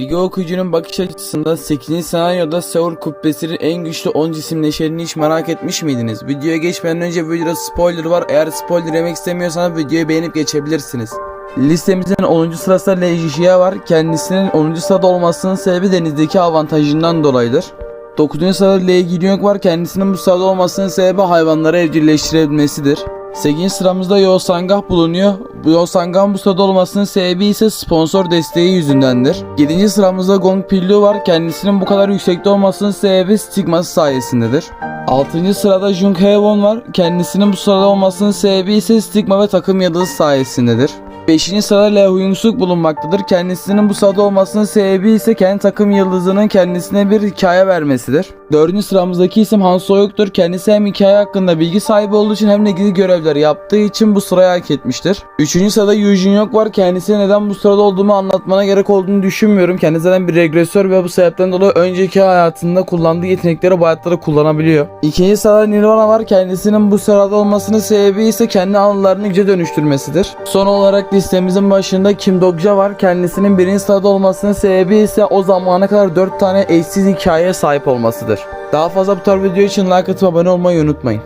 Bilgi okuyucunun bakış açısında 8. senaryoda Seur kubbesinin en güçlü 10 cisimleşenini hiç merak etmiş miydiniz? Videoya geçmeden önce videoda spoiler var. Eğer spoiler yemek istemiyorsanız videoyu beğenip geçebilirsiniz. Listemizin 10. sırasında Lejia var. Kendisinin 10. sırada olmasının sebebi denizdeki avantajından dolayıdır. 9. sırada Legion var. Kendisinin bu sırada olmasının sebebi hayvanları evcilleştirebilmesidir. 8. sıramızda Yosangah bulunuyor. Bu Yosangah'ın bu sırada olmasının sebebi ise sponsor desteği yüzündendir. 7. sıramızda Gong Pillu var. Kendisinin bu kadar yüksekte olmasının sebebi stigması sayesindedir. 6. sırada Jung Hae-won var. Kendisinin bu sırada olmasının sebebi ise stigma ve takım yıldızı sayesindedir. 5. sırada Lee Hyung-suk bulunmaktadır. Kendisinin bu sırada olmasının sebebi ise kendi takım yıldızının kendisine bir hikaye vermesidir. 4. sıramızdaki isim Han Soyuk'tur. Kendisi hem hikaye hakkında bilgi sahibi olduğu için hem de gizli görevler yaptığı için bu sırayı hak etmiştir. 3. sırada Yoo Jin Yok var. Kendisine neden bu sırada olduğumu anlatmana gerek olduğunu düşünmüyorum. Kendisi zaten bir regresör ve bu sebepten dolayı önceki hayatında kullandığı yetenekleri bu hayatta da kullanabiliyor. 2. sırada Nirvana var. Kendisinin bu sırada olmasının sebebi ise kendi anılarını güce dönüştürmesidir. Son olarak listemizin başında Kim Dogja var. Kendisinin birinci sırada olmasının sebebi ise o zamana kadar 4 tane eşsiz hikayeye sahip olmasıdır. Daha fazla bu tarz video için like atıp abone olmayı unutmayın.